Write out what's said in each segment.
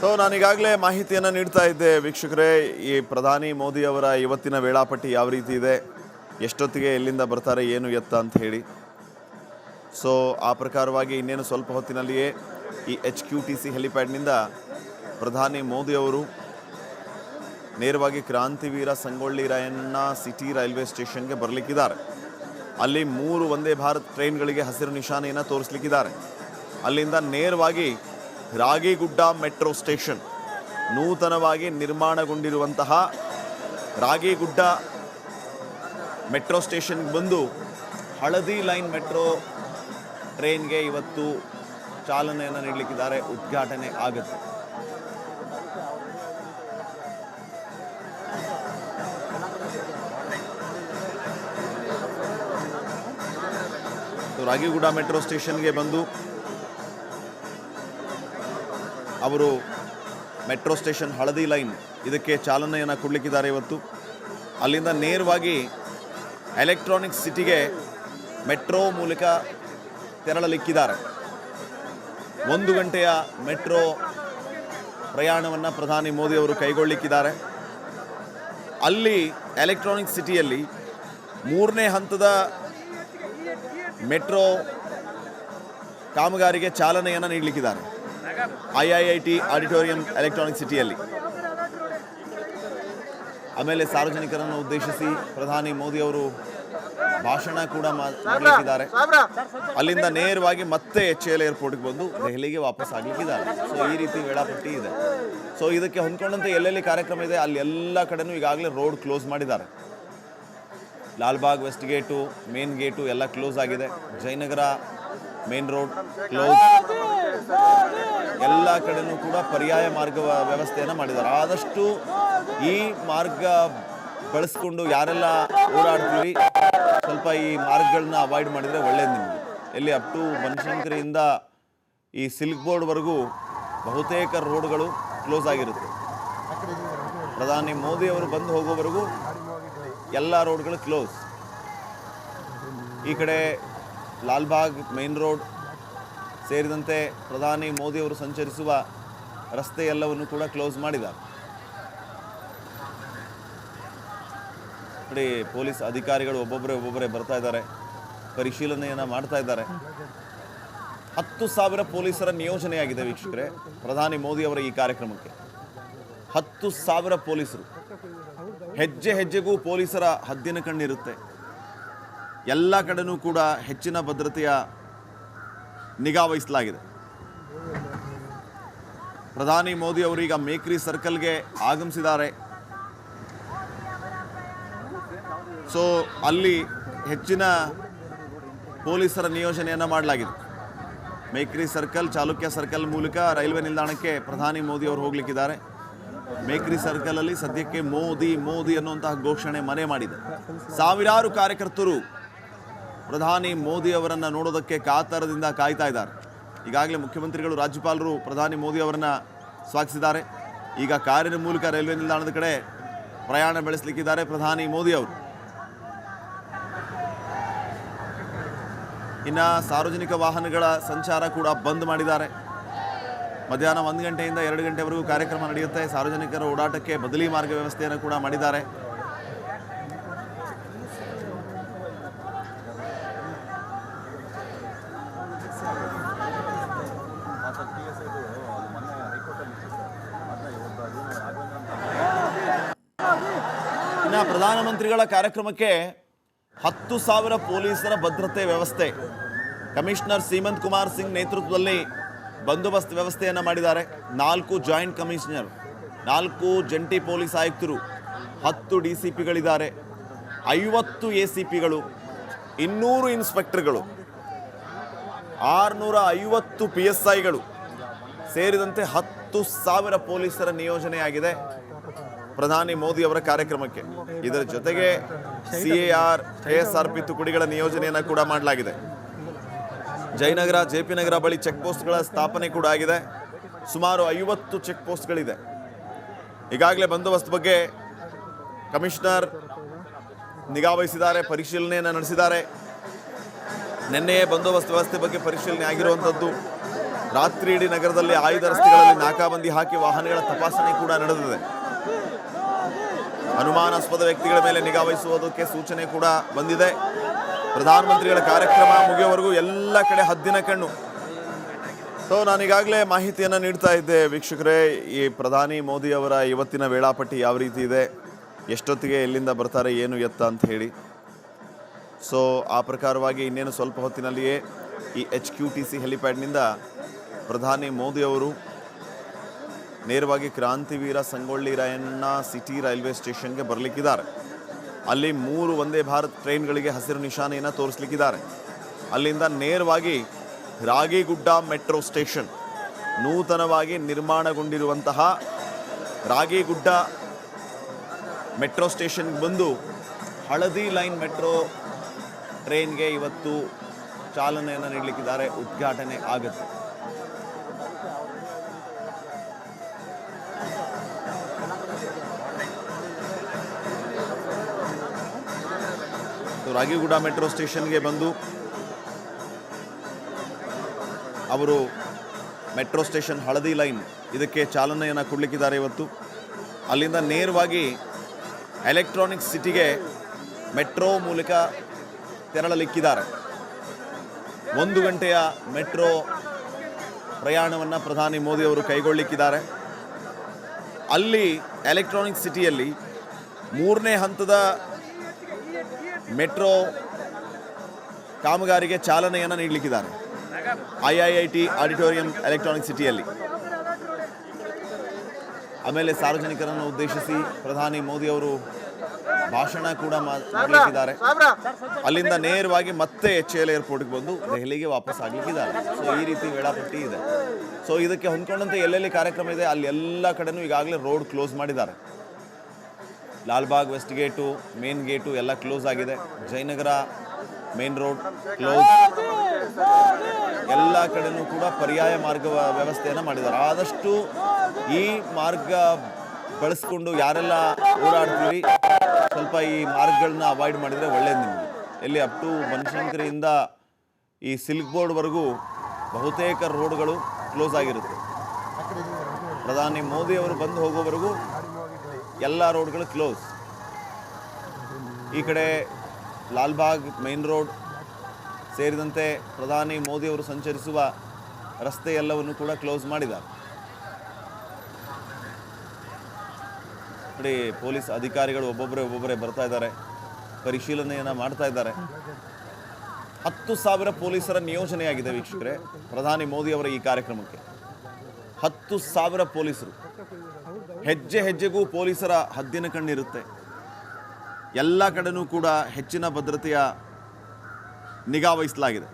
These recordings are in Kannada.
ಸೊ ನಾನೀಗಾಗಲೇ ಮಾಹಿತಿಯನ್ನು ನೀಡ್ತಾ ಇದ್ದೆ. ವೀಕ್ಷಕರೇ, ಈ ಪ್ರಧಾನಿ ಮೋದಿ ಅವರ ಇವತ್ತಿನ ವೇಳಾಪಟ್ಟಿ ಯಾವ ರೀತಿ ಇದೆ? ಎಷ್ಟೊತ್ತಿಗೆ ಎಲ್ಲಿಂದ ಬರ್ತಾರೆ, ಏನು ಎತ್ತ ಅಂತ ಹೇಳಿ. ಸೊ ಆ ಪ್ರಕಾರವಾಗಿ ಇನ್ನೇನು ಸ್ವಲ್ಪ ಹೊತ್ತಿನಲ್ಲಿಯೇ ಈ ಎಚ್ ಕ್ಯೂ ಟಿ ಸಿ ಹೆಲಿಪ್ಯಾಡ್ನಿಂದ ಪ್ರಧಾನಿ ಮೋದಿ ಅವರು ನೇರವಾಗಿ ಕ್ರಾಂತಿವೀರ ಸಂಗೊಳ್ಳಿ ರಾಯಣ್ಣ ಸಿಟಿ ರೈಲ್ವೆ ಸ್ಟೇಷನ್ಗೆ ಬರಲಿಕ್ಕಿದ್ದಾರೆ. ಅಲ್ಲಿ ಮೂರು ವಂದೇ ಭಾರತ್ ಟ್ರೈನ್ಗಳಿಗೆ ಹಸಿರು ನಿಶಾನೆಯನ್ನು ತೋರಿಸ್ಲಿಕ್ಕಿದ್ದಾರೆ. ಅಲ್ಲಿಂದ ನೇರವಾಗಿ ರಾಗಿಗುಡ್ಡ ಮೆಟ್ರೋ ಸ್ಟೇಷನ್ ನೂತನವಾಗಿ ನಿರ್ಮಾಣಗೊಂಡಿರುವಂತಹ ರಾಗಿಗುಡ್ಡ ಮೆಟ್ರೋ ಸ್ಟೇಷನ್ಗೆ ಬಂದು ಹಳದಿ ಲೈನ್ ಮೆಟ್ರೋ ಟ್ರೈನ್ಗೆ ಇವತ್ತು ಚಾಲನೆಯನ್ನು ನೀಡಲಿಕ್ಕಿದ್ದಾರೆ. ಉದ್ಘಾಟನೆ ಆಗುತ್ತೆ. ರಾಗಿಗುಡ ಮೆಟ್ರೋ ಸ್ಟೇಷನ್ಗೆ ಬಂದು ಅವರು ಮೆಟ್ರೋ ಸ್ಟೇಷನ್ ಹಳದಿ ಲೈನ್ ಇದಕ್ಕೆ ಚಾಲನೆಯನ್ನು ಕೊಡಲಿಕ್ಕಿದ್ದಾರೆ ಇವತ್ತು. ಅಲ್ಲಿಂದ ನೇರವಾಗಿ ಎಲೆಕ್ಟ್ರಾನಿಕ್ ಸಿಟಿಗೆ ಮೆಟ್ರೋ ಮೂಲಕ ತೆರಳಲಿಕ್ಕಿದ್ದಾರೆ. ಒಂದು ಗಂಟೆಯ ಮೆಟ್ರೋ ಪ್ರಯಾಣವನ್ನು ಪ್ರಧಾನಿ ಮೋದಿ ಅವರು ಕೈಗೊಳ್ಳಲಿಕ್ಕಿದ್ದಾರೆ ಅಲ್ಲಿ ಎಲೆಕ್ಟ್ರಾನಿಕ್ ಸಿಟಿಯಲ್ಲಿ ಮೂರನೇ ಹಂತದ ಮೆಟ್ರೋ ಕಾಮಗಾರಿಗೆ ಚಾಲನೆಯನ್ನು ನೀಡಲಿಕ್ಕಿದ್ದಾರೆ. ಐ ಆಡಿಟೋರಿಯಂ ಎಲೆಕ್ಟ್ರಾನಿಕ್ ಸಿಟಿಯಲ್ಲಿ. ಆಮೇಲೆ ಸಾರ್ವಜನಿಕರನ್ನು ಉದ್ದೇಶಿಸಿ ಪ್ರಧಾನಿ ಮೋದಿ ಅವರು ಭಾಷಣ ಕೂಡ ಮಾಡಲಿಕ್ಕಿದ್ದಾರೆ. ಅಲ್ಲಿಂದ ನೇರವಾಗಿ ಮತ್ತೆ ಎಚ್ ಎಲ್ ಏರ್ಪೋರ್ಟ್ಗೆ ಬಂದು ದೆಹಲಿಗೆ ವಾಪಸ್ ಆಗಲಿಕ್ಕಿದ್ದಾರೆ. ಸೊ ಈ ರೀತಿ ವೇಳಾಪಟ್ಟಿ ಇದೆ. ಸೊ ಇದಕ್ಕೆ ಹೊಂದ್ಕೊಂಡಂತೆ ಎಲ್ಲೆಲ್ಲಿ ಕಾರ್ಯಕ್ರಮ ಇದೆ, ಅಲ್ಲಿ ಎಲ್ಲ ಕಡೆನೂ ಈಗಾಗಲೇ ರೋಡ್ ಕ್ಲೋಸ್ ಮಾಡಿದ್ದಾರೆ. Lalbagh west gate main gate ಎಲ್ಲ ಕ್ಲೋಸ್ ಆಗಿದೆ. ಜಯನಗರ ಮೇನ್ ರೋಡ್ ಕ್ಲೋಸ್ ಎಲ್ಲ ಕಡೆನೂ ಕೂಡ ಪರ್ಯಾಯ ಮಾರ್ಗ ವ್ಯ- ವ್ಯವಸ್ಥೆಯನ್ನು ಮಾಡಿದ್ದಾರೆ. ಆದಷ್ಟು ಈ ಮಾರ್ಗ ಬಳಸ್ಕೊಂಡು ಯಾರೆಲ್ಲ ಓಡಾಡ್ತೀವಿ, ಸ್ವಲ್ಪ ಈ ಮಾರ್ಗಗಳನ್ನ ಅವಾಯ್ಡ್ ಮಾಡಿದರೆ ಒಳ್ಳೆಯದು ನಿಮಗೆ. ಎಲ್ಲಿ ಅಪ್ ಟು ಬನಶಂಕರಿಯಿಂದ ಈ ಸಿಲ್ಕ್ ಬೋರ್ಡ್ವರೆಗೂ ಬಹುತೇಕ ರೋಡ್ಗಳು ಕ್ಲೋಸ್ ಆಗಿರುತ್ತೆ. ಪ್ರಧಾನಿ ಮೋದಿ ಅವರು ಬಂದು ಹೋಗೋವರೆಗೂ ಎಲ್ಲ ರೋಡ್ಗಳು ಕ್ಲೋಸ್ ಈ ಕಡೆ ಲಾಲ್ಬಾಗ್ ಮೇನ್ ರೋಡ್ ಸೇರಿದಂತೆ ಪ್ರಧಾನಿ ಮೋದಿ ಅವರು ಸಂಚರಿಸುವ ರಸ್ತೆ ಎಲ್ಲವನ್ನು ಕೂಡ ಕ್ಲೋಸ್ ಮಾಡಿದ್ದಾರೆ. ನೋಡಿ, ಪೊಲೀಸ್ ಅಧಿಕಾರಿಗಳು ಒಬ್ಬೊಬ್ಬರೇ ಒಬ್ಬೊಬ್ಬರೇ ಬರ್ತಾ ಇದ್ದಾರೆ, ಪರಿಶೀಲನೆಯನ್ನು ಮಾಡ್ತಾ ಇದ್ದಾರೆ. ಹತ್ತು ಸಾವಿರ ಪೊಲೀಸರ ನಿಯೋಜನೆಯಾಗಿದೆ ವೀಕ್ಷಕರೇ, ಪ್ರಧಾನಿ ಮೋದಿ ಅವರ ಈ ಕಾರ್ಯಕ್ರಮಕ್ಕೆ. ಹತ್ತು ಸಾವಿರ ಪೊಲೀಸರು. ಹೆಜ್ಜೆ ಹೆಜ್ಜೆಗೂ ಪೊಲೀಸರ ಹದ್ದಿನ ಕಣ್ಣಿರುತ್ತೆ. ಎಲ್ಲ ಕಡೆನೂ ಕೂಡ ಹೆಚ್ಚಿನ ಭದ್ರತೆಯ ನಿಗಾ ವಹಿಸಲಾಗಿದೆ. ಪ್ರಧಾನಿ ಮೋದಿ ಅವರು ಈಗ ಮೇಕ್ರಿ ಸರ್ಕಲ್ಗೆ ಆಗಮಿಸಿದ್ದಾರೆ. ಸೊ, ಅಲ್ಲಿ ಹೆಚ್ಚಿನ ಪೊಲೀಸರ ನಿಯೋಜನೆಯನ್ನು ಮಾಡಲಾಗಿದೆ. ಮೇಕ್ರಿ ಸರ್ಕಲ್, ಚಾಲುಕ್ಯ ಸರ್ಕಲ್ ಮೂಲಕ ರೈಲ್ವೆ ನಿಲ್ದಾಣಕ್ಕೆ ಪ್ರಧಾನಿ ಮೋದಿ ಅವರು ಹೋಗ್ಲಿಕ್ಕಿದ್ದಾರೆ. ಮೇಕ್ರಿ ಸರ್ಕಲ್ ಅಲ್ಲಿ ಸದ್ಯಕ್ಕೆ ಮೋದಿ ಮೋದಿ ಅನ್ನುವಂತಹ ಘೋಷಣೆ ಮನೆ ಮಾಡಿದೆ. ಸಾವಿರಾರು ಕಾರ್ಯಕರ್ತರು ಪ್ರಧಾನಿ ಮೋದಿ ಅವರನ್ನು ನೋಡೋದಕ್ಕೆ ಕಾತರದಿಂದ ಕಾಯ್ತಾ ಇದ್ದಾರೆ. ಈಗಾಗಲೇ ಮುಖ್ಯಮಂತ್ರಿಗಳು, ರಾಜ್ಯಪಾಲರು ಪ್ರಧಾನಿ ಮೋದಿ ಅವರನ್ನು ಸ್ವಾಗತಿಸಿದ್ದಾರೆ. ಈಗ ಕಾರಿನ ಮೂಲಕ ರೈಲ್ವೆ ನಿಲ್ದಾಣದ ಕಡೆ ಪ್ರಯಾಣ ಬೆಳೆಸಲಿಕ್ಕಿದ್ದಾರೆ ಪ್ರಧಾನಿ ಮೋದಿ ಅವರು. ಇನ್ನು ಸಾರ್ವಜನಿಕ ವಾಹನಗಳ ಸಂಚಾರ ಕೂಡ ಬಂದ್ ಮಾಡಿದ್ದಾರೆ. ಮಧ್ಯಾಹ್ನ ಒಂದು ಗಂಟೆಯಿಂದ ಎರಡು ಗಂಟೆವರೆಗೂ ಕಾರ್ಯಕ್ರಮ ನಡೆಯುತ್ತೆ. ಸಾರ್ವಜನಿಕರ ಓಡಾಟಕ್ಕೆ ಬದಲಿ ಮಾರ್ಗ ವ್ಯವಸ್ಥೆಯನ್ನು ಕೂಡ ಮಾಡಿದ್ದಾರೆ. ಇನ್ನು ಪ್ರಧಾನಮಂತ್ರಿಗಳ ಕಾರ್ಯಕ್ರಮಕ್ಕೆ ಹತ್ತು ಸಾವಿರ ಪೊಲೀಸರ ಭದ್ರತೆ ವ್ಯವಸ್ಥೆ. ಕಮಿಷನರ್ ಸೀಮಂತ್ ಕುಮಾರ್ ಸಿಂಗ್ ನೇತೃತ್ವದಲ್ಲಿ ಬಂದೋಬಸ್ತ್ ವ್ಯವಸ್ಥೆಯನ್ನು ಮಾಡಿದ್ದಾರೆ. ನಾಲ್ಕು ಜಾಯಿಂಟ್ ಕಮಿಷನರ್, ನಾಲ್ಕು ಜಂಟಿ ಪೊಲೀಸ್ ಆಯುಕ್ತರು, ಹತ್ತು ಡಿ ಸಿ ಪಿಗಳಿದ್ದಾರೆ ಐವತ್ತು ಎ ಸಿ ಪಿಗಳು ಇನ್ನೂರು ಇನ್ಸ್ಪೆಕ್ಟರ್ಗಳು, ಆರುನೂರ ಐವತ್ತು ಪಿ ಎಸ್ ಐಗಳು ಸೇರಿದಂತೆ ಹತ್ತು ಸಾವಿರ ಪೊಲೀಸರ ನಿಯೋಜನೆಯಾಗಿದೆ. ಪ್ರಧಾನಿ ಮೋದಿ ಅವರ ಕಾರ್ಯಕ್ರಮಕ್ಕೆ. ಇದರ ಜೊತೆಗೆ C A R K S R P ತುಕಡಿಗಳ ನಿಯೋಜನೆಯನ್ನು ಕೂಡ ಮಾಡಲಾಗಿದೆ. ಜಯನಗರ, ಜೆ ಪಿ ನಗರ ಬಳಿ ಚೆಕ್ ಪೋಸ್ಟ್ಗಳ ಸ್ಥಾಪನೆ ಕೂಡ ಆಗಿದೆ. ಸುಮಾರು ಐವತ್ತು ಚೆಕ್ ಪೋಸ್ಟ್ಗಳಿದೆ ಈಗಾಗಲೇ ಬಂದೋಬಸ್ತ್ ಬಗ್ಗೆ ಕಮಿಷನರ್ ನಿಗಾ ವಹಿಸಿದ್ದಾರೆ, ಪರಿಶೀಲನೆಯನ್ನು ನಡೆಸಿದ್ದಾರೆ. ನಿನ್ನೆಯೇ ಬಂದೋಬಸ್ತ್ ವ್ಯವಸ್ಥೆ ಬಗ್ಗೆ ಪರಿಶೀಲನೆ ಆಗಿರುವಂಥದ್ದು. ರಾತ್ರಿ ನಗರದಲ್ಲಿ ಆಯುಧ ರಸ್ತೆಗಳಲ್ಲಿ ನಾಕಾಬಂದಿ ಹಾಕಿ ವಾಹನಗಳ ತಪಾಸಣೆ ಕೂಡ ನಡೆದಿದೆ. ಅನುಮಾನಾಸ್ಪದ ವ್ಯಕ್ತಿಗಳ ಮೇಲೆ ನಿಗಾ ವಹಿಸುವುದಕ್ಕೆ ಸೂಚನೆ ಕೂಡ ಬಂದಿದೆ. ಪ್ರಧಾನಮಂತ್ರಿಗಳ ಕಾರ್ಯಕ್ರಮ ಮುಗಿಯುವವರೆಗೂ ಎಲ್ಲ ಕಡೆ ಹದ್ದಿನ ಕಣ್ಣು. ಸೊ ನಾನೀಗಾಗಲೇ ಮಾಹಿತಿಯನ್ನು ನೀಡ್ತಾ ಇದ್ದೆ. ವೀಕ್ಷಕರೇ, ಈ ಪ್ರಧಾನಿ ಮೋದಿ ಅವರ ಇವತ್ತಿನ ವೇಳಾಪಟ್ಟಿ ಯಾವ ರೀತಿ ಇದೆ? ಎಷ್ಟೊತ್ತಿಗೆ ಎಲ್ಲಿಂದ ಬರ್ತಾರೆ? ಏನು ಎತ್ತ ಅಂತ ಹೇಳಿ. ಸೊ ಆ ಪ್ರಕಾರವಾಗಿ ಇನ್ನೇನು ಸ್ವಲ್ಪ ಹೊತ್ತಿನಲ್ಲಿಯೇ ಈ ಎಚ್ ಕ್ಯೂ ಟಿ ಸಿ ಹೆಲಿಪ್ಯಾಡ್ನಿಂದ ಪ್ರಧಾನಿ ಮೋದಿ ಅವರು ನೇರವಾಗಿ ಕ್ರಾಂತಿವೀರ ಸಂಗೊಳ್ಳಿ ರಾಯಣ್ಣ ಸಿಟಿ ರೈಲ್ವೆ ಸ್ಟೇಷನ್ಗೆ ಬರಲಿಕ್ಕಿದ್ದಾರೆ. ಅಲ್ಲಿ ಮೂರು ವಂದೇ ಭಾರತ್ ಟ್ರೈನ್ಗಳಿಗೆ ಹಸಿರು ನಿಶಾನೆಯನ್ನು ತೋರಿಸ್ಲಿಕ್ಕಿದ್ದಾರೆ. ಅಲ್ಲಿಂದ ನೇರವಾಗಿ ರಾಗಿಗುಡ್ಡ ಮೆಟ್ರೋ ಸ್ಟೇಷನ್ ನೂತನವಾಗಿ ನಿರ್ಮಾಣಗೊಂಡಿರುವಂತಹ ರಾಗಿಗುಡ್ಡ ಮೆಟ್ರೋ ಸ್ಟೇಷನ್ಗೆ ಬಂದು ಹಳದಿ ಲೈನ್ ಮೆಟ್ರೋ ಟ್ರೈನ್ಗೆ ಇವತ್ತು ಚಾಲನೆಯನ್ನು ನೀಡಲಿಕ್ಕಿದ್ದಾರೆ. ಉದ್ಘಾಟನೆ ಆಗುತ್ತೆ. ರಾಗಿಗುಡ ಮೆಟ್ರೋ ಸ್ಟೇಷನ್ಗೆ ಬಂದು ಅವರು ಮೆಟ್ರೋ ಸ್ಟೇಷನ್ ಹಳದಿ ಲೈನ್ ಇದಕ್ಕೆ ಚಾಲನೆಯನ್ನು ಕೊಡಲಿಕ್ಕಿದ್ದಾರೆ ಇವತ್ತು. ಅಲ್ಲಿಂದ ನೇರವಾಗಿ ಎಲೆಕ್ಟ್ರಾನಿಕ್ ಸಿಟಿಗೆ ಮೆಟ್ರೋ ಮೂಲಕ ತೆರಳಲಿಕ್ಕಿದ್ದಾರೆ. ಒಂದು ಗಂಟೆಯ ಮೆಟ್ರೋ ಪ್ರಯಾಣವನ್ನು ಪ್ರಧಾನಿ ಮೋದಿ ಅವರು ಕೈಗೊಳ್ಳಿಕ್ಕಿದ್ದಾರೆ. ಅಲ್ಲಿ ಎಲೆಕ್ಟ್ರಾನಿಕ್ ಸಿಟಿಯಲ್ಲಿ ಮೂರನೇ ಹಂತದ ಮೆಟ್ರೋ ಕಾಮಗಾರಿಗೆ ಚಾಲನೆಯನ್ನು ನೀಡಲಿಕ್ಕಿದ್ದಾರೆ. I I I T auditorium electronic ಸಿಟಿಯಲ್ಲಿ. ಆಮೇಲೆ ಸಾರ್ವಜನಿಕರನ್ನು ಉದ್ದೇಶಿಸಿ ಪ್ರಧಾನಿ ಮೋದಿ ಅವರು ಭಾಷಣ ಕೂಡ ಮಾಡಲಿಕ್ಕಿದ್ದಾರೆ. ಅಲ್ಲಿಂದ ನೇರವಾಗಿ ಮತ್ತೆ ಎಚ್ ಎಲ್ ಏರ್ಪೋರ್ಟ್ಗೆ ಬಂದು ದೆಹಲಿಗೆ ವಾಪಸ್ ಆಗಲಿಕ್ಕಿದ್ದಾರೆ. ಸೊ ಈ ರೀತಿ ವೇಳಾಪಟ್ಟಿ ಇದೆ. ಸೊ ಇದಕ್ಕೆ ಹೊಂದ್ಕೊಂಡಂತೆ ಎಲ್ಲೆಲ್ಲಿ ಕಾರ್ಯಕ್ರಮ ಇದೆ, ಅಲ್ಲಿ ಎಲ್ಲ ಕಡೆನೂ ಈಗಾಗಲೇ ರೋಡ್ ಕ್ಲೋಸ್ ಮಾಡಿದ್ದಾರೆ. Lalbagh west gate, main gate ಎಲ್ಲ ಕ್ಲೋಸ್ ಆಗಿದೆ. ಜಯನಗರ ಮೇನ್ ರೋಡ್ ಕ್ಲೋಸ್ ಎಲ್ಲ ಕಡೆನೂ ಕೂಡ ಪರ್ಯಾಯ ಮಾರ್ಗ ವ್ಯವಸ್ಥೆಯನ್ನು ಮಾಡಿದ್ದಾರೆ. ಆದಷ್ಟು ಈ ಮಾರ್ಗ ಬಳಸ್ಕೊಂಡು ಯಾರೆಲ್ಲ ಓಡಾಡ್ತೀವಿ, ಸ್ವಲ್ಪ ಈ ಮಾರ್ಗಗಳನ್ನ ಅವಾಯ್ಡ್ ಮಾಡಿದರೆ ಒಳ್ಳೆಯದು ನಿಮಗೆ. ಎಲ್ಲಿ ಅಪ್ ಟು ಬನಶಂಕರಿಯಿಂದ ಈ ಸಿಲ್ಕ್ ಬೋರ್ಡ್ವರೆಗೂ ಬಹುತೇಕ ರೋಡ್ಗಳು ಕ್ಲೋಸ್ ಆಗಿರುತ್ತೆ. ಪ್ರಧಾನಿ ಮೋದಿ ಅವರು ಬಂದು ಹೋಗೋವರೆಗೂ ಎಲ್ಲ ರೋಡ್ಗಳು ಕ್ಲೋಸ್. ಈ ಕಡೆ ಲಾಲ್ಬಾಗ್ ಮೇನ್ ರೋಡ್ ಸೇರಿದಂತೆ ಪ್ರಧಾನಿ ಮೋದಿ ಅವರು ಸಂಚರಿಸುವ ರಸ್ತೆ ಎಲ್ಲವನ್ನು ಕೂಡ ಕ್ಲೋಸ್ ಮಾಡಿದ್ದಾರೆ. ನೋಡಿ, ಪೊಲೀಸ್ ಅಧಿಕಾರಿಗಳು ಒಬ್ಬೊಬ್ಬರೇ ಒಬ್ಬೊಬ್ಬರೇ ಬರ್ತಾ ಇದ್ದಾರೆ. ಪರಿಶೀಲನೆಯನ್ನು ಮಾಡ್ತಾ ಇದ್ದಾರೆ. ಹತ್ತು ಸಾವಿರ ಪೊಲೀಸರ ನಿಯೋಜನೆಯಾಗಿದೆ ವೀಕ್ಷಕರೇ. ಪ್ರಧಾನಿ ಮೋದಿ ಅವರ ಈ ಕಾರ್ಯಕ್ರಮಕ್ಕೆ. ಹತ್ತು ಸಾವಿರ ಪೊಲೀಸರು. ಹೆಜ್ಜೆ ಹೆಜ್ಜೆಗೂ ಪೊಲೀಸರ ಹದ್ದಿನ ಕಣ್ಣಿರುತ್ತೆ. ಎಲ್ಲ ಕಡೆನೂ ಕೂಡ ಹೆಚ್ಚಿನ ಭದ್ರತೆಯ ನಿಗಾ ವಹಿಸಲಾಗಿದೆ.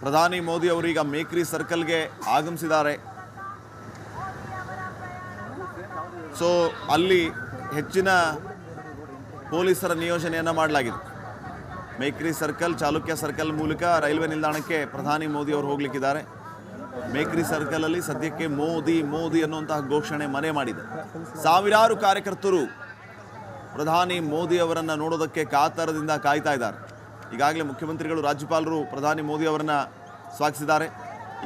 ಪ್ರಧಾನಿ ಮೋದಿ ಅವರೀಗ ಮೇಕ್ರಿ ಸರ್ಕಲ್ಗೆ ಆಗಮಿಸಿದ್ದಾರೆ. ಸೊ, ಅಲ್ಲಿ ಹೆಚ್ಚಿನ ಪೊಲೀಸರ ನಿಯೋಜನೆಯನ್ನು ಮಾಡಲಾಗಿದೆ. ಮೇಕ್ರಿ ಸರ್ಕಲ್, ಚಾಲುಕ್ಯ ಸರ್ಕಲ್ ಮೂಲಕ ರೈಲ್ವೆ ನಿಲ್ದಾಣಕ್ಕೆ ಪ್ರಧಾನಿ ಮೋದಿ ಅವರು ಹೋಗ್ಲಿಕ್ಕಿದ್ದಾರೆ. ಮೇಕ್ರಿ ಸರ್ಕಲಲ್ಲಿ ಸದ್ಯಕ್ಕೆ ಮೋದಿ ಮೋದಿ ಅನ್ನುವಂತಹ ಘೋಷಣೆ ಮನೆ ಮಾಡಿದೆ. ಸಾವಿರಾರು ಕಾರ್ಯಕರ್ತರು ಪ್ರಧಾನಿ ಮೋದಿ ಅವರನ್ನು ನೋಡೋದಕ್ಕೆ ಕಾತರದಿಂದ ಕಾಯ್ತಾ ಇದ್ದಾರೆ. ಈಗಾಗಲೇ ಮುಖ್ಯಮಂತ್ರಿಗಳು, ರಾಜ್ಯಪಾಲರು ಪ್ರಧಾನಿ ಮೋದಿ ಅವರನ್ನ ಸ್ವಾಗತಿಸಿದ್ದಾರೆ.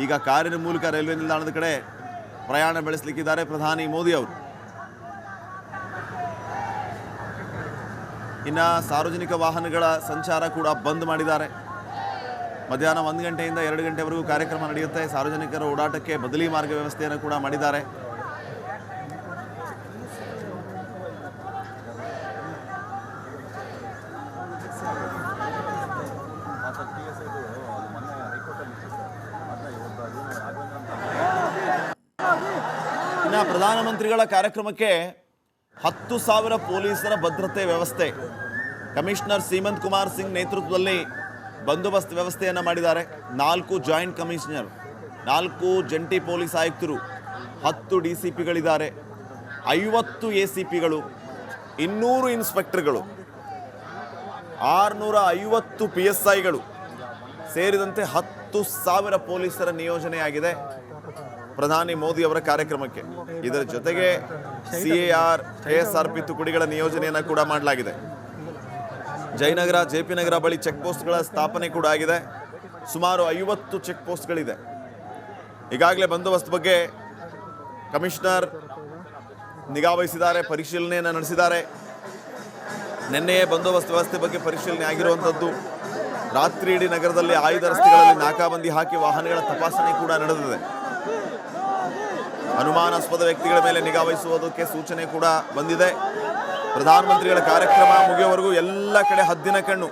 ಈಗ ಕಾರಿನ ಮೂಲಕ ರೈಲ್ವೆ ನಿಲ್ದಾಣದ ಕಡೆ ಪ್ರಯಾಣ ಬೆಳೆಸಲಿಕ್ಕಿದ್ದಾರೆ ಪ್ರಧಾನಿ ಮೋದಿ ಅವರು. ಇನ್ನು ಸಾರ್ವಜನಿಕ ವಾಹನಗಳ ಸಂಚಾರ ಕೂಡ ಬಂದ್ ಮಾಡಿದ್ದಾರೆ. ಮಧ್ಯಾಹ್ನ ಒಂದು ಗಂಟೆಯಿಂದ ಎರಡು ಗಂಟೆವರೆಗೂ ಕಾರ್ಯಕ್ರಮ ನಡೆಯುತ್ತೆ. ಸಾರ್ವಜನಿಕರ ಓಡಾಟಕ್ಕೆ ಬದಲಿ ಮಾರ್ಗ ವ್ಯವಸ್ಥೆಯನ್ನು ಕೂಡ ಮಾಡಿದ್ದಾರೆ. ಪ್ರಧಾನಮಂತ್ರಿಗಳ ಕಾರ್ಯಕ್ರಮಕ್ಕೆ ಹತ್ತು ಸಾವಿರ ಪೊಲೀಸರ ಭದ್ರತೆ ವ್ಯವಸ್ಥೆ. ಕಮಿಷನರ್ ಸೀಮಂತ್ ಕುಮಾರ್ ಸಿಂಗ್ ನೇತೃತ್ವದಲ್ಲಿ ಬಂದೋಬಸ್ತ್ ವ್ಯವಸ್ಥೆಯನ್ನು ಮಾಡಿದ್ದಾರೆ. ನಾಲ್ಕು ಜಾಯಿಂಟ್ ಕಮಿಷನರ್, ನಾಲ್ಕು ಜಂಟಿ ಪೊಲೀಸ್ ಆಯುಕ್ತರು, ಹತ್ತು ಡಿ ಸಿ ಪಿಗಳಿದ್ದಾರೆ ಐವತ್ತು ಎ ಸಿ ಪಿಗಳು ಇನ್ನೂರು ಇನ್ಸ್ಪೆಕ್ಟರ್ಗಳು, ಆರುನೂರ ಐವತ್ತು ಪಿ ಎಸ್ ಐಗಳು ಸೇರಿದಂತೆ ಹತ್ತು ಸಾವಿರ ಪೊಲೀಸರ ನಿಯೋಜನೆಯಾಗಿದೆ ಪ್ರಧಾನಿ ಮೋದಿ ಅವರ ಕಾರ್ಯಕ್ರಮಕ್ಕೆ. ಇದರ ಜೊತೆಗೆ C A R, K S R P ತುಕಡಿಗಳ ನಿಯೋಜನೆಯನ್ನು ಕೂಡ ಮಾಡಲಾಗಿದೆ. ಜಯನಗರ, ಜೆ ಪಿ ನಗರ ಬಳಿ ಚೆಕ್ ಪೋಸ್ಟ್ಗಳ ಸ್ಥಾಪನೆ ಕೂಡ ಆಗಿದೆ. ಸುಮಾರು ಐವತ್ತು ಚೆಕ್ ಪೋಸ್ಟ್ಗಳಿದೆ ಈಗಾಗಲೇ ಬಂದೋಬಸ್ತ್ ಬಗ್ಗೆ ಕಮಿಷನರ್ ನಿಗಾ ವಹಿಸಿದ್ದಾರೆ, ಪರಿಶೀಲನೆಯನ್ನು ನಡೆಸಿದ್ದಾರೆ. ನಿನ್ನೆಯೇ ಬಂದೋಬಸ್ತ್ ವ್ಯವಸ್ಥೆ ಬಗ್ಗೆ ಪರಿಶೀಲನೆ ಆಗಿರುವಂಥದ್ದು. ರಾತ್ರಿ ಇಡೀ ನಗರದಲ್ಲಿ ಆಯುಧ ರಸ್ತೆಗಳಲ್ಲಿ ನಾಕಾಬಂದಿ ಹಾಕಿ ವಾಹನಗಳ ತಪಾಸಣೆ ಕೂಡ ನಡೆದಿದೆ. ಅನುಮಾನಾಸ್ಪದ ವ್ಯಕ್ತಿಗಳ ಮೇಲೆ ನಿಗಾ ವಹಿಸುವುದಕ್ಕೆ ಸೂಚನೆ ಕೂಡ ಬಂದಿದೆ. ಪ್ರಧಾನಮಂತ್ರಿಗಳ ಕಾರ್ಯಕ್ರಮ ಮುಗಿಯೋವರೆಗೂ ಎಲ್ಲ ಕಡೆ ಹದ್ದಿನ ಕಣ್ಣು.